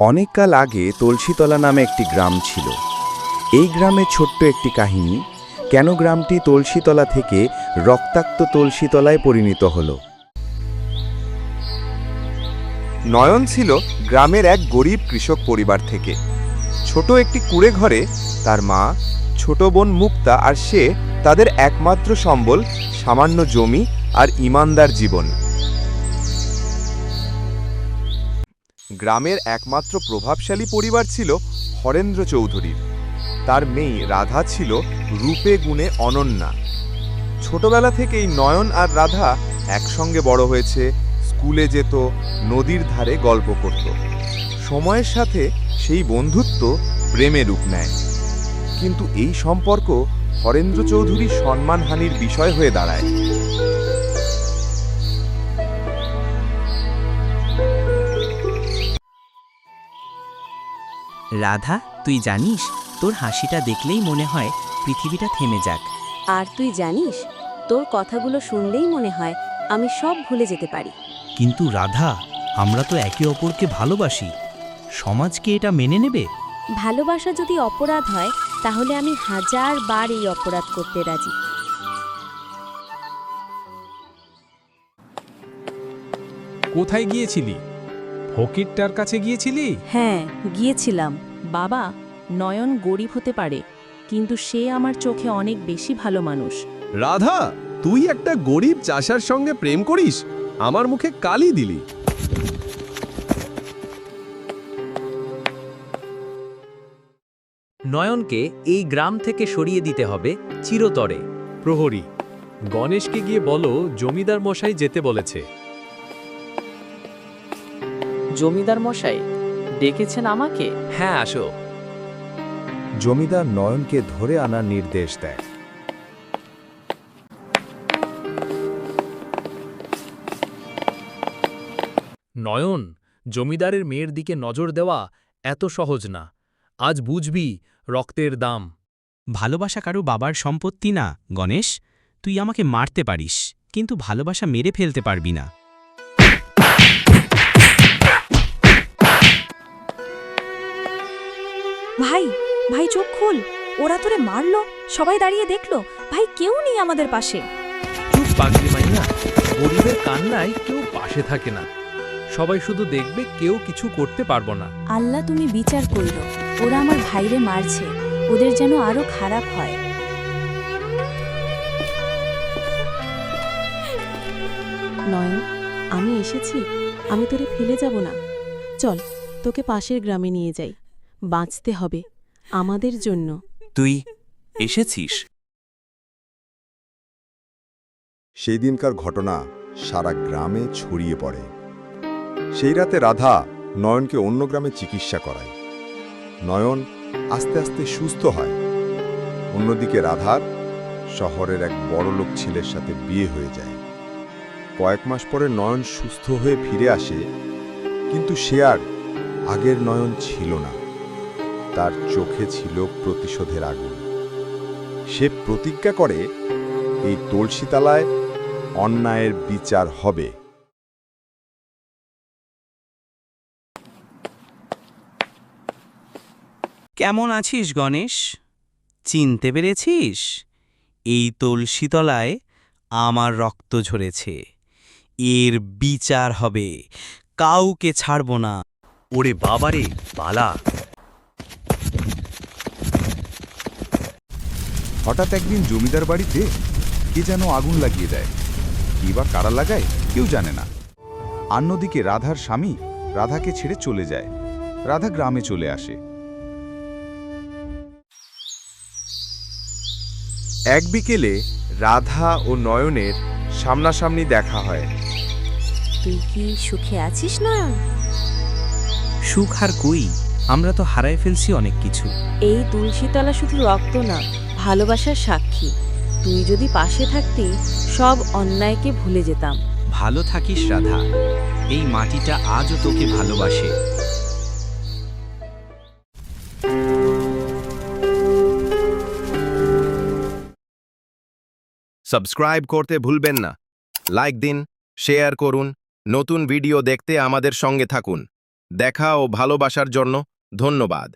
অনেককাল আগে তুলসীতলা নামে একটি গ্রাম ছিল। এই গ্রামে ছোট্ট একটি কাহিনী, কেন গ্রামটি তুলসীতলা থেকে রক্তাক্ত তুলসীতলায় পরিণত হল। নয়ন ছিল গ্রামের এক গরিব কৃষক পরিবার থেকে। ছোট একটি কুড়ে ঘরে তার মা, ছোট বোন মুক্তা আর সে তাদের একমাত্র সম্বল সামান্য জমি আর ইমানদার জীবন। গ্রামের একমাত্র প্রভাবশালী পরিবার ছিল হরেন্দ্র চৌধুরীর তার মেয়ে রাধা ছিল রূপে গুণে অনন্যা। ছোটবেলা থেকেই নয়ন আর রাধা একসঙ্গে বড় হয়েছে, স্কুলে যেত, নদীর ধারে গল্প করত। সময়ের সাথে সেই বন্ধুত্ব প্রেমে রূপ নেয়। কিন্তু এই সম্পর্ক হরেন্দ্র চৌধুরীর সম্মানহানির বিষয় হয়ে দাঁড়ায়। রাধা তুই জানিস তোর হাসিটা দেখলেই মনে হয় পৃথিবীটা থেমে যাক। আর তুই জানিস তোর কথাগুলো শুনলেই মনে হয় আমি সব ভুলে যেতে পারি। কিন্তু রাধা আমরা তো একে অপরকে ভালোবাসি। সমাজকে এটা মেনে নেবে? ভালোবাসা যদি অপরাধ হয় তাহলে আমি হাজার বার এই অপরাধ করতে রাজি। কোথায় গিয়েছিলি? ফকিরটার কাছে গিয়েছিলি? হ্যাঁ গিয়েছিলাম। বাবা নয়ন গরিব হতে পারে কিন্তু সে আমার চোখে অনেক বেশি ভালো মানুষ। রাধা তুই একটা গরিব চাষার সঙ্গে প্রেম করিস? আমার মুখে কালি দিলি। নয়নকে এই গ্রাম থেকে সরিয়ে দিতে হবে চিরতরে। প্রহরী গণেশকে গিয়ে বলো জমিদার মশাই যেতে বলেছে। জমিদার মশাই ডেকেছেন আমাকে? হ্যাঁ আসো। জমিদার নয়নকে ধরে আনার নির্দেশ দেয়। নয়ন জমিদারের মেয়ের দিকে নজর দেওয়া এত সহজ না। আজ বুঝবি রক্তের দাম। ভালোবাসা কারও বাবার সম্পত্তি না গণেশ। তুই আমাকে মারতে পারিস কিন্তু ভালোবাসা মেরে ফেলতে পারবি না। চোখ খোল। ওরা তোরে মারলো সবাই দাঁড়িয়ে দেখল। ভাই কেউ নেই আমাদের পাশে। চুপ পাগলি মাইনা গরিবের কান্নায় কেউ পাশে থাকে না। সবাই শুধু দেখবে কেউ কিছু করতে পারব না। আল্লাহ তুমি বিচার কইল ওরা আমার ভাইরে মারছে। ওদের যেন আরও খারাপ হয়। নয়ন আমি এসেছি। আমি তোরে ফেলে যাব না। চল তোকে পাশের গ্রামে নিয়ে যাই। বাঁচতে হবে। আমাদের জন্য। তুই এসেছিস? সেই দিনকার ঘটনা সারা গ্রামে ছড়িয়ে পড়ে। সেই রাতে রাধা নয়নকে অন্য গ্রামে চিকিৎসা করায়। নয়ন আস্তে আস্তে সুস্থ হয়। অন্যদিকে রাধার শহরের এক বড়লোক ছেলের সাথে বিয়ে হয়ে যায়। কয়েক মাস পরে নয়ন সুস্থ হয়ে ফিরে আসে কিন্তু সে আর আগের নয়ন ছিল না। তার চোখে ছিল প্রতিশোধের আগুন। সে প্রতিজ্ঞা করে এই তুলসীতলায় অন্যায়ের বিচার হবে। কেমন আছিস গণেশ? চিনতে পেরেছিস? এই তুলসীতলায় আমার রক্ত ঝরেছে। এর বিচার হবে। কাউকে ছাড়ব না। ওরে বাবারে পালা হঠাৎ একদিন জমিদার বাড়িতে কে যেন আগুন লাগিয়ে দেয়। কি বা কারা লাগায় কেউ জানে না। অন্যদিকে রাধার স্বামী রাধাকে ছেড়ে চলে যায়। রাধা গ্রামে চলে আসে। এক বিকেলে রাধা ও নয়নের সামনাসামনি দেখা হয়। তুই কি সুখে আছিস না? সুখ আর কই? আমরা তো হারায় ফেলছি অনেক কিছু। এই তুলসীতলা শুধু রক্ত না ভালোবাসার সাক্ষী। তুই যদি পাশে থাকতি সব অন্যায়কে ভুলে যেতাম। ভালো থাকিস রাধা। এই মাটিটা আজও তোকে ভালোবাসে। সাবস্ক্রাইব করতে ভুলবেন না। লাইক দিন শেয়ার করুন নতুন ভিডিও দেখতে আমাদের সঙ্গে থাকুন। দেখা ও ভালোবাসার জন্য ধন্যবাদ।